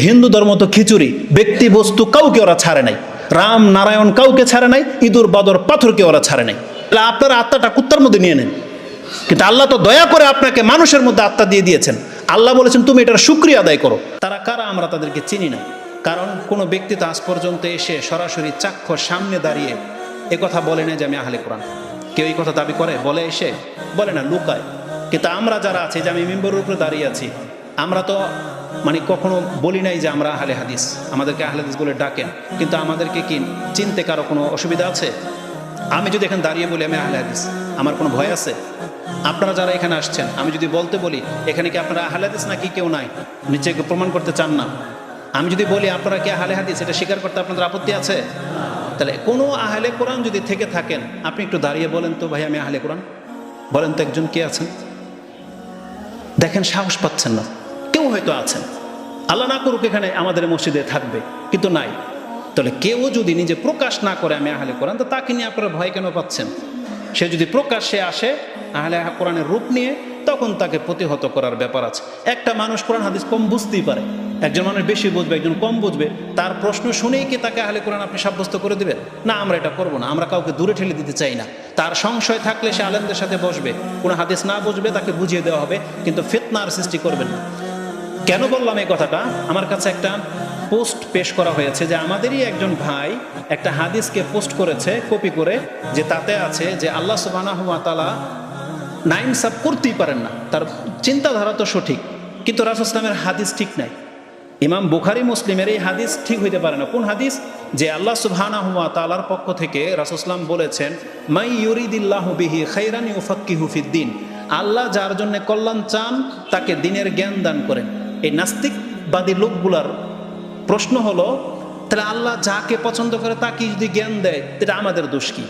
হিন্দু ধর্ম তো খিচুড়ি, ব্যক্তি বস্তু কাউকে ওরা ছাড়ে নাই। রাম নারায়ণ কাউকে ছাড়ে নাই, ইঁদুর, বাদর, পাথরকে ওরা ছাড়ে নাই। তাহলে আপনার আত্মাটা কুত্তার মধ্যে নিয়ে নেন। কিন্তু আল্লাহ তো দয়া করে আপনাকে মানুষের মধ্যে আত্মা দিয়ে দিয়েছেন। আল্লাহ বলেছেন, তুমি এটার সুক্রিয়া আদায় করো। তারা কারা আমরা তাদেরকে চিনি না। কারণ কোনো ব্যক্তি তো আজ পর্যন্ত এসে সরাসরি চাক্ষ সামনে দাঁড়িয়ে এ কথা বলে না যে আমি আহলে কোরআন। কেউ এই কথা দাবি করে? বলে এসে? বলে না, লুকায়। কিন্তু আমরা যারা আছি, যে আমি মেম্বরের উপরে দাঁড়িয়ে আছি, আমরা তো মানে কখনো বলি নাই যে আমরা আহলে হাদিস। আমাদেরকে আহলে হাদিস বলে ডাকেন। কিন্তু আমাদেরকে কি চিনতে কারও কোনো অসুবিধা আছে? আমি যদি এখানে দাঁড়িয়ে বলি, আমি আহলে হাদিস, আমার কোনো ভয় আছে? আপনারা যারা এখানে আসছেন, আমি যদি বলতে বলি, এখানে কি আপনারা আহলে হাদিস নাকি কেউ নাই? নিজেকে প্রমাণ করতে চান না। আমি যদি বলি, আপনারা কি আহলে হাদিস? এটা স্বীকার করতে আপনাদের আপত্তি আছে? তাহলে কোনো আহলে কোরআন যদি থেকে থাকেন, আপনি একটু দাঁড়িয়ে বলেন তো, ভাই, আমি আহলে কোরআন। বলেন তো, একজন কে আছেন? দেখেন সাহস পাচ্ছেন না। কেউ হয়তো আছেন। আল্লাহ না করুক এখানে আমাদের মসজিদে থাকবে, কিন্তু নাই। তাহলে কেউ যদি নিজে প্রকাশ না করে আমি আহলে কোরআন, তো তাকে নিয়ে আপনারা ভয় কেন পাচ্ছেন? সে যদি প্রকাশ্যে আসে আহলে কোরআনের রূপ নিয়ে, তখন তাকে প্রতিহত করার ব্যাপার আছে। একটা মানুষ কোরআন, হাদিস কম বুঝতেই পারে। একজন মানুষ বেশি বুঝবে, একজন কম বুঝবে। তার প্রশ্ন শুনেই কি তাকে আহলে কোরআন আপনি সাব্যস্ত করে দেবেন? না, আমরা এটা করব না, আমরা কাউকে দূরে ঠেলে দিতে চাই না। তার সংশয় থাকলে সে আলেমদের সাথে বসবে। কোনো হাদিস না বুঝবে, তাকে বুঝিয়ে দেওয়া হবে, কিন্তু ফিতনার সৃষ্টি করবেন না। কেন বললাম এই কথাটা? আমার কাছে একটা পোস্ট পেশ করা হয়েছে যে আমাদেরই একজন ভাই একটা হাদিসকে পোস্ট করেছে, কপি করে, যে তাতে আছে যে আল্লাহ সুবাহ তালা নাইন সাব করতেই পারেন না। তার চিন্তাধারা তো সঠিক, কিন্তু রাসুল ইসলামের হাদিস ঠিক নাই। ইমাম বুখারি মুসলিমের এই হাদিস ঠিক হইতে পারে না। কোন হাদিস? যে আল্লাহ সুবহানা হুয়া তালার পক্ষ থেকে রাসুসলাম বলেছেন, মাই ইউরিদিল্লাহ বিহি খৈরানি উফাক্কি হুফিদ্দিন আল্লাহ যার জন্য কল্যাণ চান, তাকে দিনের জ্ঞান দান করেন। এই নাস্তিকবাদী লোকগুলার প্রশ্ন হলো, তাহলে আল্লাহ যাকে পছন্দ করে তাকে যদি জ্ঞান দেয়, এটা আমাদের দোষ কি?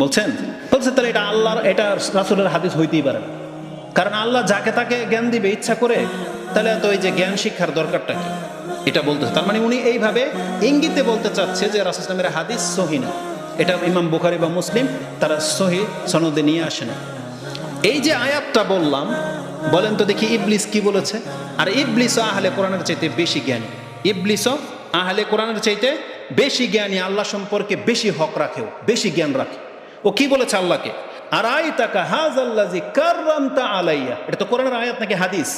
বলছেন? বলছে, তাহলে এটা আল্লাহর, এটা রাসুলের হাদিস হইতেই পারে কারণ আল্লাহ যাকে তাকে জ্ঞান দিবে, ইচ্ছা করে, তাহলে তো এই যে জ্ঞান শিক্ষার দরকারটা কি? এটা বলতে তার মানে উনি এইভাবে ইঙ্গিতে বলতে চাচ্ছে যে রাসুল ইসলামের হাদিস সহি না। এটা ইমাম বুখারি বা মুসলিম, তারা সহি সনদে নিয়ে আসে না। এই যে আয়াতটা বললাম, বলেন তো দেখি ইবলিস কি বলেছে? আর ইবলিস আহলে কোরআনের চাইতে বেশি জ্ঞানী। ইবলিসও আহলে কোরআনের চাইতে বেশি জ্ঞানী, আল্লাহ সম্পর্কে বেশি হক রাখেও বেশি জ্ঞান রাখে। ও কি বলেছে আল্লাহকে? আর আই তাকা হাজ আল্লাজি কার্রামতা আলাইয়া। এটা তো কোরআনের আয়াত নাকি হাদিস?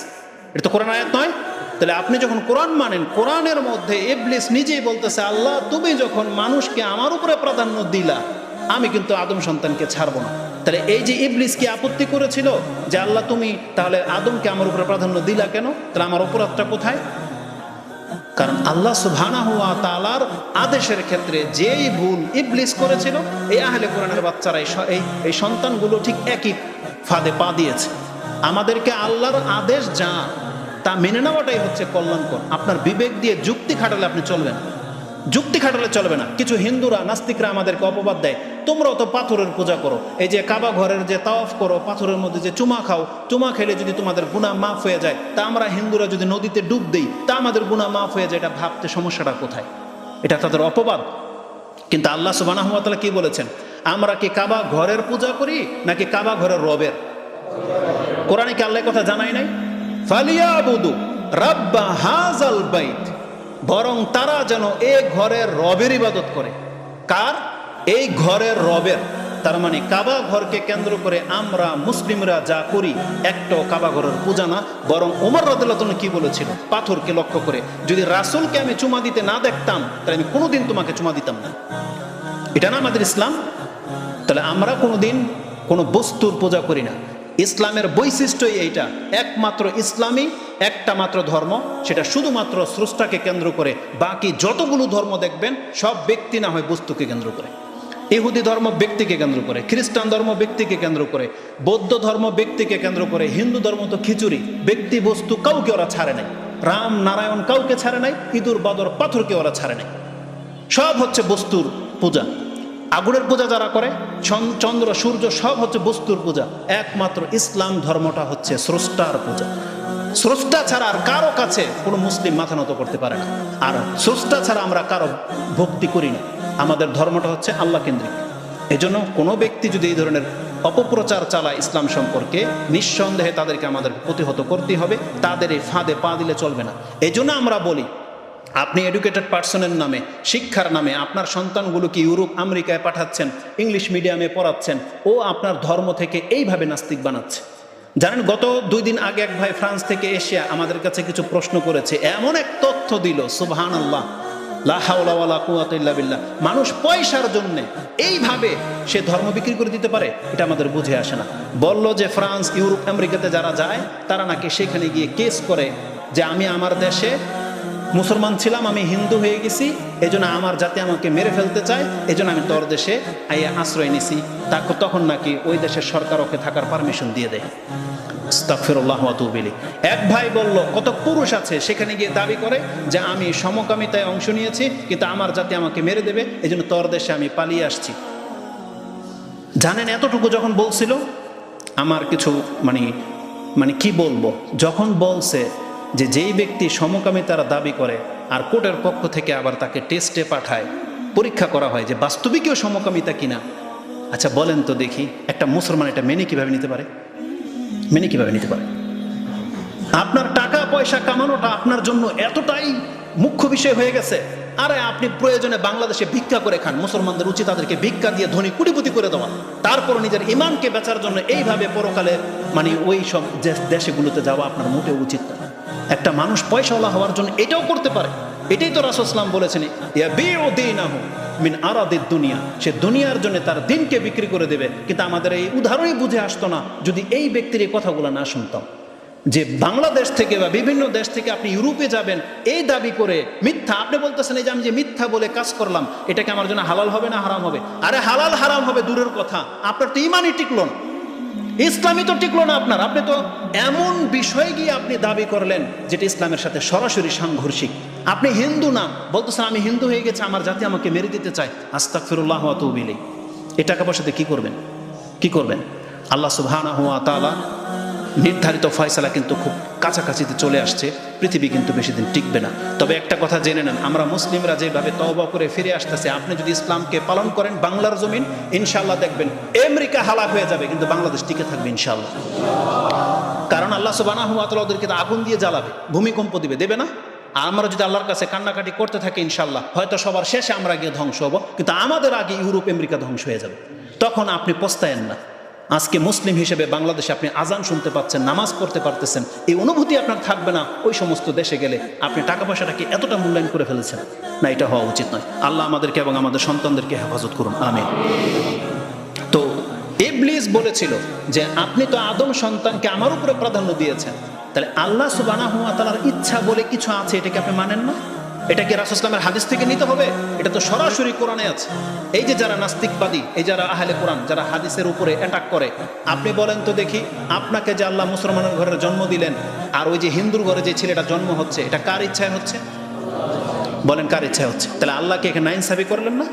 এটা তো কোরআন আয়াত নয়? তাহলে আপনি যখন কোরআন মানেন, কোরআনের মধ্যে ইবলিস নিজেই বলতেছে, আল্লাহ, তুমি যখন মানুষকে আমার উপরে প্রাধান্য দিলা, আমি কিন্তু আদম সন্তানকে ছাড়বো না। তাহলে এই যে ইবলিস কি আপত্তি করেছিল যে আল্লাহ তুমি তাহলে আদমকে আমার উপরে প্রাধান্য দিলা কেন? তাহলে আমার অপরাধটা কোথায়? কারণ আল্লাহ সুবহানা হুয়া তালার আদেশের ক্ষেত্রে যেই ভুল ইবলিস করেছিল, এই আহলে কোরআনের বাচ্চারা এই এই সন্তানগুলো ঠিক একই ফাঁদে পা দিয়েছে। আমাদেরকে আল্লাহর আদেশ যা, তা মেনে নেওয়াটাই হচ্ছে কল্যাণকর। আপনার বিবেক দিয়ে যুক্তি খাটালে আপনি চলবেন। যুক্তি খাটালে চলবে না। কিছু হিন্দুরা, নাস্তিকরা আমাদেরকে অপবাদ দেয়। তোমরাও তো পাথরের পূজা করো। এই যে কাবা ঘরের যে তাওয়াফ করো, পাথরের মধ্যে যে চুমা খাও, চুমা খেলে যদি তোমাদের গুণা মাফ হয়ে যায়, তা আমরা হিন্দুরা যদি নদীতে ডুব দিই, তা আমাদের গুণা মাফ হয়ে যায়, এটা ভাবতে সমস্যাটা কোথায়? এটা তাদের অপবাদ। কিন্তু আল্লাহ সুবাহ কি বলেছেন? আমরা কি কাবা ঘরের পূজা করি, নাকি কাবা ঘরের রবের? কোরআনে কি আল্লাহ কথা জানাই নাই? ফালিয়া রাব্বা হাজাল বাইত। বরং তারা যেন এ ঘরের রবের ইবাদত করে। কার? এই ঘরের রবের, তার মানে কাবা ঘরকে কেন্দ্র করে আমরা মুসলিমরা যা করি, একটাও কাবা ঘরের পূজা না, বরং ওমর রাদিল্লাহ কি বলেছিল? পাথরকে লক্ষ্য করে, যদি রাসূলকে আমি চুমা দিতে না দেখতাম, তাহলে আমি কোনোদিন তোমাকে চুমা দিতাম না। এটা না আমাদের ইসলাম? তাহলে আমরা কোনোদিন কোনো বস্তুর পূজা করি না। ইসলামের বৈশিষ্ট্যই এইটা, একমাত্র ইসলামী একটা মাত্র ধর্ম, সেটা শুধুমাত্র স্রষ্টাকে কেন্দ্র করে বাকি যতগুলো ধর্ম দেখবেন, সব ব্যক্তি না হয় বস্তুকে কেন্দ্র করে। ইহুদি ধর্ম ব্যক্তিকে কেন্দ্র করে, খ্রিস্টান ধর্ম ব্যক্তিকে কেন্দ্র করে, বৌদ্ধ ধর্ম ব্যক্তিকে কেন্দ্র করে, হিন্দু ধর্ম তো খিচুড়ি ব্যক্তি বস্তু কাউকে ওরা ছাড়ে নাই। রাম নারায়ণ কাউকে ছাড়ে নাই, ইঁদুর, বাদর, পাথরকে ওরা ছাড়ে নাই। সব হচ্ছে বস্তুর পূজা। আগুনের পূজা যারা করে চন্দ্র, সূর্য, সব হচ্ছে বস্তুর পূজা। একমাত্র ইসলাম ধর্মটা হচ্ছে স্রষ্টার পূজা। স্রষ্টা ছাড়া আর কারও কাছে কোনো মুসলিম মাথা নত করতে পারে না। আর স্রষ্টা ছাড়া আমরা কারও ভক্তি করি না। আমাদের ধর্মটা হচ্ছে আল্লাহ কেন্দ্রিক। এজন্য কোনো ব্যক্তি যদি এই ধরনের অপপ্রচার চালায় ইসলাম সম্পর্কে, নিঃসন্দেহে তাদেরকে আমাদের প্রতিহত করতে হবে, তাদের এই ফাঁদে পা দিলে চলবে না। এই জন্য আমরা বলি, আপনি এডুকেটেড পার্সনের নামে, শিক্ষার নামে, আপনার সন্তানগুলোকে ইউরোপ, আমেরিকায় পাঠাচ্ছেন, ইংলিশ মিডিয়ামে পড়াচ্ছেন, ও আপনার ধর্ম থেকে এইভাবে নাস্তিক বানাচ্ছে। জানেন, গত দুই দিন আগে এক ভাই ফ্রান্স থেকে এসে আমাদের কাছে কিছু প্রশ্ন করেছে, এমন এক তথ্য দিল সুবহান আল্লাহ বিল্লাহ। মানুষ পয়সার জন্যে এইভাবে সে ধর্ম বিক্রি করে দিতে পারে, এটা আমাদের বুঝে আসে না। বলল যে ফ্রান্স, ইউরোপ, আমেরিকাতে যারা যায়, তারা নাকি সেখানে গিয়ে কেস করে যে আমি আমার দেশে মুসলমান ছিলাম, আমি হিন্দু হয়ে গেছি, এজন্য আমার জাতি আমাকে মেরে ফেলতে চায়, এজন্য আমি তোর দেশে আইয়া আশ্রয় নিছি। তাকে তখন নাকি ওই দেশের সরকার ওকে থাকার পারমিশন দিয়ে দেয়। এক ভাই বলল কত পুরুষ আছে সেখানে গিয়ে দাবি করে যে আমি সমকামিতায় অংশ নিয়েছি, কিন্তু আমার জাতি আমাকে মেরে দেবে, এজন্য তোর দেশে আমি পালিয়ে আসছি। জানেন এতটুকু যখন বলছিল, আমার কিছু মানে মানে কি বলব? যখন বলছে যে যেই ব্যক্তি সমকামিতার দাবি করে, আর কোর্টের পক্ষ থেকে আবার তাকে টেস্টে পাঠায়, পরীক্ষা করা হয় যে বাস্তবিকীয় সমকামিতা কিনা। আচ্ছা বলেন তো দেখি, একটা মুসলমান এটা মেনে কীভাবে নিতে পারে? মেনে কীভাবে নিতে পারে? আপনার টাকা, পয়সা কামানোটা আপনার জন্য এতটাই মুখ্য বিষয় হয়ে গেছে। আরে আপনি প্রয়োজনে বাংলাদেশে ভিক্ষা করে খান, মুসলমানদের উচিত তাদেরকে ভিক্ষা দিয়ে ধনী কুটিপুতি করে দেওয়া। তারপর নিজের ইমানকে বেচার জন্য এইভাবে পরকালে মানে ওই সব দেশেগুলোতে যাওয়া আপনার মোটেও উচিত না। একটা মানুষ পয়সাওয়ালা হওয়ার জন্য এটাও করতে পারে। এটাই তো রাসুসলাম বলেছেন ইয়া বিউ দীনাহু। মিন আরাদিদ দুনিয়া। সে দুনিয়ার জন্য তার দিনকে বিক্রি করে দেবে। কিন্তু আমাদের এই উদাহরণই বুঝে আসতো না, যদি এই ব্যক্তির এই কথাগুলো না শুনতাম। যে বাংলাদেশ থেকে বা বিভিন্ন দেশ থেকে আপনি ইউরোপে যাবেন, এই দাবি করে মিথ্যা, আপনি বলতেছেন, এই যে আমি যে মিথ্যা বলে কাজ করলাম, এটাকে আমার জন্য হালাল হবে না হারাম হবে? আরে হালাল হারাম হবে দূরের কথা। আপনার তো ইমানই টিকলো না। ইসলামই তো টিকলো না আপনার। আপনি তো এমন বিষয় গিয়ে আপনি দাবি করলেন, যেটা ইসলামের সাথে সরাসরি সাংঘর্ষিক। আপনি হিন্দু না। বলতেছেন, আমি হিন্দু হয়ে গেছে, আমার জাতি আমাকে মেরে দিতে চায়। আস্তাক ফিরুল্লাহ তৌবিলে এ টাকা পয়সাতে কি করবেন? কি করবেন? আল্লাহ সুবহানা হুয়া তালা নির্ধারিত ফয়সালা কিন্তু খুব কাছাকাছিতে চলে আসছে। পৃথিবী কিন্তু বেশি দিন টিকবে না। তবে একটা কথা জেনে নেন, আমরা মুসলিমরা যেভাবে তওবা করে ফিরে আসতেছে, আপনি যদি ইসলামকে পালন করেন বাংলার জমিন ইনশাল্লাহ দেখবেন আমেরিকা হালাক হয়ে যাবে, কিন্তু বাংলাদেশ টিকে থাকবে ইনশাল্লাহ কারণ আল্লাহ সুবাহ ওদেরকে আগুন দিয়ে জ্বালাবে, ভূমিকম্প দিবে, দেবে না? আমরা যদি আল্লাহর কাছে কান্নাকাটি করতে থাকি ইনশাল্লাহ হয়তো সবার শেষে আমরা গিয়ে ধ্বংস হব, কিন্তু আমাদের আগে ইউরোপ, আমেরিকা ধ্বংস হয়ে যাবে। তখন আপনি পস্তায়েন না। আজকে মুসলিম হিসেবে বাংলাদেশে আপনি আজান শুনতে পাচ্ছেন, নামাজ পড়তে পারতেছেন, এই অনুভূতি আপনার থাকবে না ওই সমস্ত দেশে গেলে। আপনি টাকা পয়সাটাকে এতটা মূল্যায়ন করে ফেলেছেন। না, এটা হওয়া উচিত নয়। আল্লাহ আমাদেরকে এবং আমাদের সন্তানদেরকে হেফাজত করুন। আমি তো ইবলিস বলেছিল যে, আপনি তো আদম সন্তানকে আমার উপরে প্রাধান্য দিয়েছেন। তাহলে আল্লাহ সুবানা হুয়া তালার ইচ্ছা বলে কিছু আছে, এটাকে আপনি মানেন না? এটা কি রাসুসলামের হাদিস থেকে নিতে হবে? এটা তো সরাসরি কোরআনে আছে। এই যে যারা নাস্তিকবাদী, এই যারা আহলে কোরআন, যারা হাদিসের উপরে অ্যাটাক করে, আপনি বলেন তো দেখি, আপনাকে যে আল্লাহ মুসলমানের ঘরের জন্ম দিলেন, আর ওই যে হিন্দুর ঘরে যে ছেলেটা জন্ম হচ্ছে, এটা কার ইচ্ছায় হচ্ছে? বলেন কার ইচ্ছায় হচ্ছে। তাহলে আল্লাহকে এখানে নাইনসাবি করলেন না?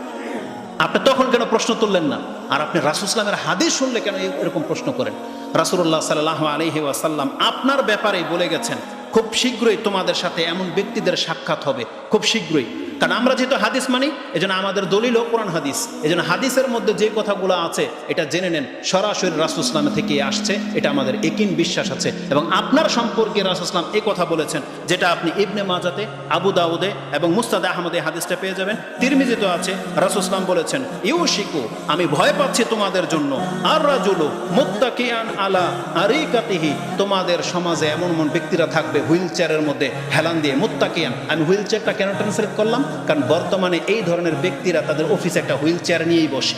আপনি তখন কেন প্রশ্ন তুললেন না? আর আপনি রাসুসলামের হাদিস শুনলে কেন এরকম প্রশ্ন করেন? রাসুল্লাহ সাল্লাহ আলহি ওয়াসাল্লাম আপনার ব্যাপারে বলে গেছেন, খুব শীঘ্রই তোমাদের সাথে এমন ব্যক্তিদের সাক্ষাৎ হবে। খুব শীঘ্রই। কারণ আমরা যেহেতু হাদিস মানি, এজন্য আমাদের দলিল কোরআন হাদিস। এজন্য হাদিসের মধ্যে যে কথাগুলো আছে, এটা জেনে নেন, সরাসরি রাসুসলাম থেকে আসছে, এটা আমাদের একিন বিশ্বাস আছে। এবং আপনার সম্পর্কে রাসুসলাম এই কথা বলেছেন, যেটা আপনি ইবনে মাজাতে, আবু দাউদে এবং মুস্তাদে আহমদে হাদিসটা পেয়ে যাবেন। তিরমিজিত আছে রাসুসলাম বলেছেন ইউ শিকু আমি ভয় পাচ্ছি তোমাদের জন্য। আর রাজুলু মুত্তাকিয়ান আলা আরিকাতিহি, তোমাদের সমাজে এমন এমন ব্যক্তিরা থাকবে হুইল চেয়ারের মধ্যে হেলান দিয়ে মুত্তাকিয়ান আমি হুইল চেয়ারটা কেন ট্রান্সলেট করলাম? কারণ বর্তমানে এই ধরনের ব্যক্তিরা তাদের অফিসে একটা হুইল চেয়ার নিয়েই বসে।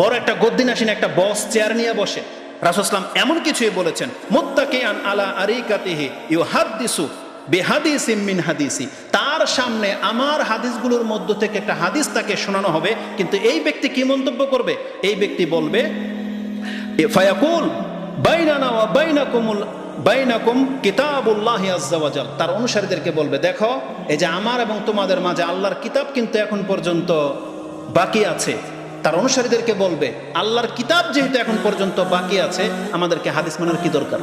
বড় একটা গদ্দিনাসীন একটা বস চেয়ার নিয়ে বসে। রাসুসলাম এমন কিছুই বলেছেন মুত্তাকিয়ান আলা আরিকাতিহি ইউ হাদিসু বেহাদিস মিন হাদিসি। তার সামনে আমার হাদিসগুলোর মধ্য থেকে একটা হাদিস তাকে শোনানো হবে, কিন্তু এই ব্যক্তি কি মন্তব্য করবে? এই ব্যক্তি বলবে ফায়াকুল বাইনানা ওয়া বাইনাকুমুল বাইনাকুম কিতাবুল্লাহ আজ্জাওয়াজাল তার অনুসারীদেরকে বলবে, দেখো, এই যে আমার এবং তোমাদের মাঝে আল্লাহর কিতাব কিন্তু এখন পর্যন্ত বাকি আছে। তার অনুসারীদেরকে বলবে, আল্লাহর কিতাব যেহেতু এখন পর্যন্ত বাকি আছে, আমাদেরকে হাদিস মানার কি দরকার?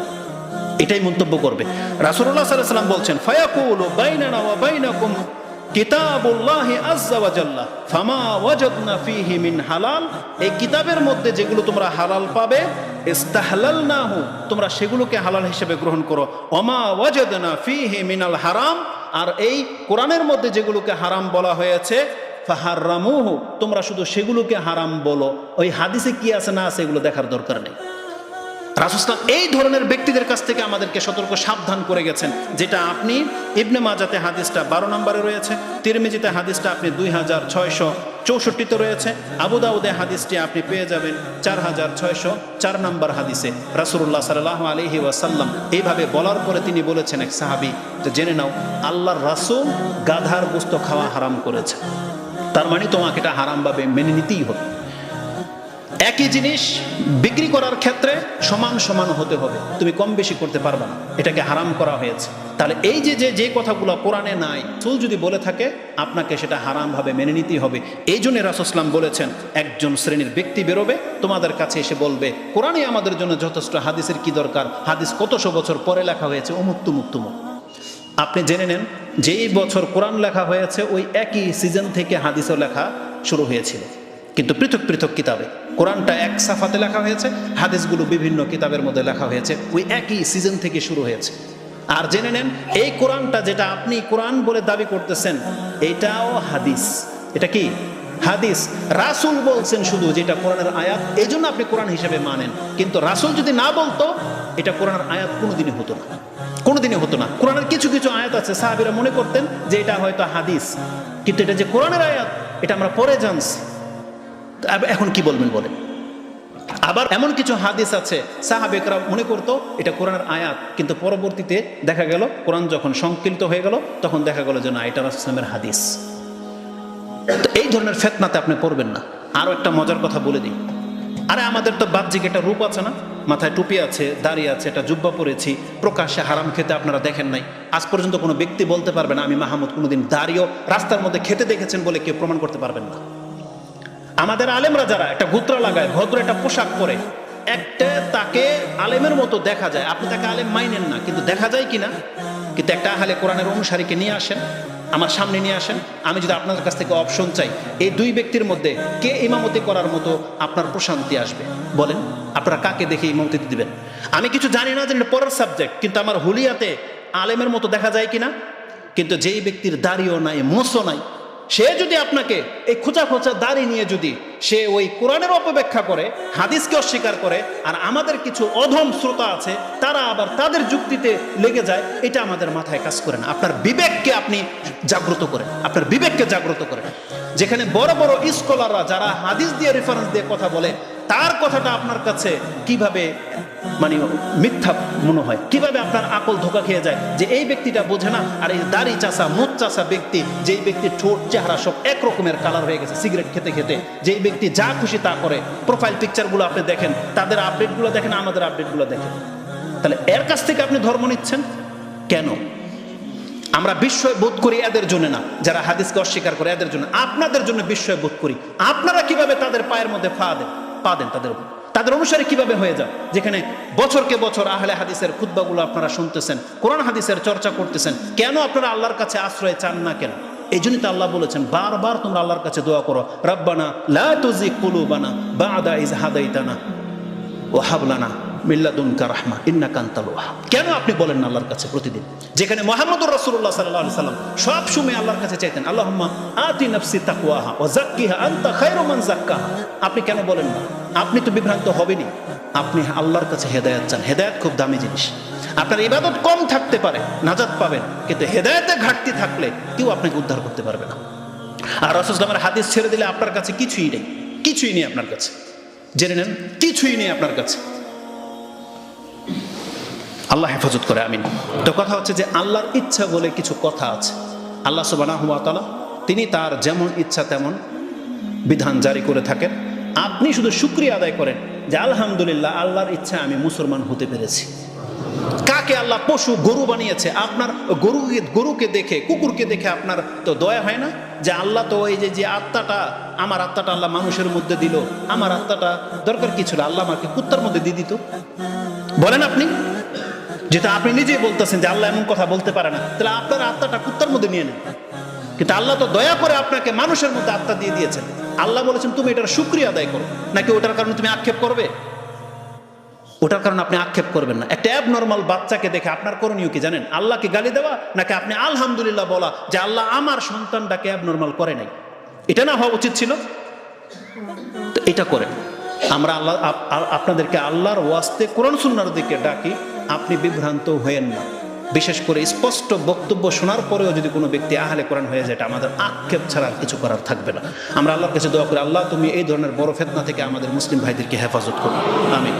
এটাই মন্তব্য করবে। রাসুল্লাহ সাল্লাম বলছেন, ফায়াকুল বাইনানা বাইনাকুম কিতাবুল্লাহি আজ্জা ওয়া জাল্লা ফামা ওয়াজাদনা ফীহি মিন হালাল। এই কিতাবের মধ্যে যেগুলো তোমরা হালাল পাবে ইস্তাহলালনাহু, তোমরা সেগুলোকে হালাল হিসেবে গ্রহণ করো। অমা ওয়াজেদ না ফি হে মিনাল হারাম, আর এই কোরআনের মধ্যে যেগুলোকে হারাম বলা হয়েছে তোমরা শুধু সেগুলোকে হারাম বলো। ওই হাদিসে কি আছে না আছে এগুলো দেখার দরকার নেই। রাসুসলাম এই ধরনের ব্যক্তিদের কাছ থেকে আমাদেরকে সতর্ক সাবধান করে গেছেন, যেটা আপনি ইবনে মাজাতে হাদিসটা বারো নম্বরে রয়েছে, তিরমিজিতে হাদিসটা আপনি দুই হাজার ছয়শো চৌষট্টিতে রয়েছে। আবু দাউদে হাদিসটি আপনি পেয়ে যাবেন চার হাজার ছয়শো চার নম্বর হাদিসে। রাসুল্লাহ সাল্লাহ আলহি ওয়াসাল্লাম এইভাবে বলার পরে তিনি বলেছেন এক সাহাবি যে জেনে নাও, আল্লাহর রাসুল গাধার গোস্ত খাওয়া হারাম করেছে। তার মানে তোমাকে এটা হারামভাবে মেনে নিতেই হবে। একই জিনিস বিক্রি করার ক্ষেত্রে সমান সমান হতে হবে। তুমি কম বেশি করতে পারবে না। এটাকে হারাম করা হয়েছে। তাহলে এই যে যে যে কথাগুলো কোরআনে নাই, চুল যদি বলে থাকে, আপনাকে সেটা হারামভাবে মেনে নিতেই হবে। এই জন্য রাসুসলাম বলেছেন, একজন শ্রেণির ব্যক্তি বেরোবে, তোমাদের কাছে এসে বলবে, কোরআনে আমাদের জন্য যথেষ্ট হাদিসের কি দরকার? হাদিস কতশো বছর পরে লেখা হয়েছে? অমুক তুমুক তুমুক। আপনি জেনে নেন, যেই বছর কোরআন লেখা হয়েছে, ওই একই সিজন থেকে হাদিসও লেখা শুরু হয়েছিল। কিন্তু পৃথক পৃথক কিতাবে, কোরআনটা এক সাফাতে লেখা হয়েছে, হাদিসগুলো বিভিন্ন কিতাবের মধ্যে লেখা হয়েছে, ওই একই সিজন থেকে শুরু হয়েছে। আর জেনে নেন, এই কোরআনটা যেটা আপনি কোরআন বলে দাবি করতেছেন, এটাও হাদিস। এটা কি? হাদিস। রাসুল বলছেন শুধু যেটা কোরআনের আয়াত এই জন্য আপনি কোরআন হিসেবে মানেন। কিন্তু রাসুল যদি না বলতো, এটা কোরআনের আয়াত কোনোদিনই হতো না। কোনোদিনই হতো না। কোরআনের কিছু কিছু আয়াত আছে, সাহাবিরা মনে করতেন যে এটা হয়তো হাদিস। কিন্তু এটা যে কোরআনের আয়াত, এটা আমরা পরে জানছি। এখন কি বলবেন বলেন? আবার এমন কিছু হাদিস আছে সাহাবেকরা মনে করতো, এটা কোরআনের আয়াত, কিন্তু পরবর্তীতে দেখা গেল, কোরআন যখন সংকলিত হয়ে গেল, তখন দেখা গেল যে না, এটা রাসলামের হাদিস। তো এই ধরনের ফেতনাতে আপনি পড়বেন না। আরও একটা মজার কথা বলে দিই। আরে আমাদের তো বাহ্যিক একটা রূপ আছে না? মাথায় টুপি আছে, দাড়ি আছে, একটা জুব্বা পরেছি, প্রকাশ্যে হারাম খেতে আপনারা দেখেন নাই। আজ পর্যন্ত কোনো ব্যক্তি বলতে পারবে না, আমি মাহমুদ কোনোদিন দাঁড়িয়েও রাস্তার মধ্যে খেতে দেখেছেন বলে কেউ প্রমাণ করতে পারবেন না। আমাদের আলেমরা যারা, একটা গুত্রা লাগায়, ভদ্র একটা পোশাক পরে, একটা তাকে আলেমের মতো দেখা যায়। আপনি তাকে আলেম মাইনেন না, কিন্তু দেখা যায় কিনা? কিন্তু একটা আহলে কোরআনের অনুসারীকে নিয়ে আসেন, আমার সামনে নিয়ে আসেন, আমি যদি আপনাদের কাছ থেকে অপশন চাই, এই দুই ব্যক্তির মধ্যে কে ইমামতি করার মতো আপনার প্রশান্তি আসবে? বলেন, আপনারা কাকে দেখে ইমামতি দিবেন? আমি কিছু জানি না যে পরের সাবজেক্ট কিন্তু আমার হুলিয়াতে আলেমের মতো দেখা যায় কিনা? কিন্তু যেই ব্যক্তির দাড়িও নাই মোসও নাই সে যদি আপনাকে এই খোঁচা খোঁচা দাড়ি নিয়ে যদি সে ওই কোরআনের অপব্যাখ্যা করে, হাদিসকে অস্বীকার করে, আর আমাদের কিছু অধম শ্রোতা আছে, তারা আবার তাদের যুক্তিতে লেগে যায়, এটা আমাদের মাথায় কাজ করে না। আপনার বিবেককে আপনি জাগ্রত করেন, আপনার বিবেককে জাগ্রত করেন। যেখানে বড় বড় স্কলাররা যারা হাদিস দিয়ে রেফারেন্স দিয়ে কথা বলে তার কথাটা আপনার কাছে কীভাবে মানে মিথ্যা মনে হয়? কীভাবে আপনার আকল ধোকা খেয়ে যায়? যে এই ব্যক্তিটা বোঝে না, আর এই দাড়ি চাষা মুখ চাষা ব্যক্তি, যেই ব্যক্তির ঠোঁট, চেহারা সব এক রকমের কালার হয়ে গেছে সিগারেট খেতে খেতে, যেই ব্যক্তি যা খুশি তা করে প্রোফাইল পিকচারগুলো আপনি দেখেন, তাদের আপডেটগুলো দেখেন, আমাদের আপডেটগুলো দেখেন। তাহলে এর কাছ থেকে আপনি ধর্ম নিচ্ছেন? কেন? আমরা বিস্ময় বোধ করি এদের জন্য না, যারা হাদিসকে অস্বীকার করে, এদের জন্য। আপনাদের জন্য বিস্ময় বোধ করি। আপনারা কীভাবে তাদের পায়ের মধ্যে ফা দেন? পা দেন তাদের উপর। তাদের অনুসারে কীভাবে হয়ে যায়? যেখানে বছরকে বছর আহলে হাদিসের খুদ্বাগুলো আপনারা শুনতেছেন, কোরআন হাদিসের চর্চা করতেছেন, কেন আপনারা আল্লাহর কাছে আশ্রয় চান না কেন? এই জন্যই তো আল্লাহ বলেছেন, বারবার তোমরা আল্লাহর কাছে দোয়া করো, রব্বানা লা তুজি কুলুবানা বাদা ইজ হাদাইতানা ও হাবলানা মিল্লাদুনকা রাহমা ইন্না কেন আপনি বলেন না আল্লাহর কাছে প্রতিদিন? যেখানে মোহাম্মদুর রাসূলুল্লাহ সাল্লাল্লাহু আলাইহি সাল্লাম সব সময় আল্লাহর কাছে চাইতেন, আল্লাহুম্মা আতি নাফসি তাকওয়াহা ওয়া যাক্কিহা আনতা খায়রু মান যাক্কাহা। আপনি কেন বলেন না? আপনি তো বিভ্রান্ত হবেনই। আপনি আল্লাহর কাছে হেদায়েত চান। হেদায়েত খুব দামি জিনিস। আপনার ইবাদত কম থাকতে পারে, নাজাত পাবেন। কিন্তু হেদায়েতে ঘাটতি থাকলে কেউ আপনাকে উদ্ধার করতে পারবে না। আর রসুলামের হাদিস ছেড়ে দিলে আপনার কাছে কিছুই নেই। কিছুই নেই আপনার কাছে। জেনে নেন, কিছুই নেই আপনার কাছে। আল্লাহ হেফাজত করে, আমিন। তো কথা হচ্ছে যে আল্লাহর ইচ্ছা বলে কিছু কথা আছে। আল্লাহ সুবাহ তিনি তার যেমন ইচ্ছা তেমন বিধান জারি করে থাকেন। আপনি শুধু শুক্রিয়া আদায় করেন যে আলহামদুলিল্লাহ, আল্লাহর ইচ্ছা আমি মুসলমান হতে পেরেছি। কাকে আল্লাহ পশু, গরু বানিয়েছে? আপনার গরুকে গরুকে দেখে, কুকুরকে দেখে আপনার তো দয়া হয় না? যে আল্লাহ তো ওই যে যে আত্মাটা, আমার আত্মাটা আল্লাহ মানুষের মধ্যে দিল, আমার আত্মাটা দরকার কি ছিল আল্লাহ আমাকে কুত্তার মধ্যে দিয়ে দিত। বলেন আপনি। যেটা আপনি নিজেই বলতেছেন যে আল্লাহ এমন কথা বলতে পারে না। তাহলে আপনার আত্মাটা কুত্তার মধ্যে নিয়ে নেন। কিন্তু আল্লাহ তো দয়া করে আপনাকে মানুষের মধ্যে আত্মা দিয়ে দিয়েছেন। আল্লাহ বলেছেন, তুমি এটার সুক্রিয়া আদায় করো। নাকি ওটার কারণে তুমি আক্ষেপ করবে? ওটার কারণে আপনি আক্ষেপ করবেন না। একটা অ্যাব নর্মাল বাচ্চাকে দেখে আপনার করণীয় কি জানেন? আল্লাহকে গালি দেওয়া, নাকি আপনি আলহামদুলিল্লাহ বলা যে আল্লাহ আমার সন্তানটাকে অ্যাব নর্মাল করে নাই? এটা না হওয়া উচিত ছিল? এটা করেন। আমরা আল্লাহ আপনাদেরকে আল্লাহর ওয়াস্তে কোরআন সুন্নার দিকে ডাকি। আপনি বিভ্রান্ত হয়েন না। বিশেষ করে স্পষ্ট বক্তব্য শোনার পরেও যদি কোনো ব্যক্তি আহলে কোরআন হয়ে যায় আমাদের আক্ষেপ ছাড়া আর কিছু করার থাকবে না। আমরা আল্লাহর কাছে দোয়া করি, আল্লাহ তুমি এই ধরনের বড় ফেতনা থেকে আমাদের মুসলিম ভাইদেরকে হেফাজত করো। আমি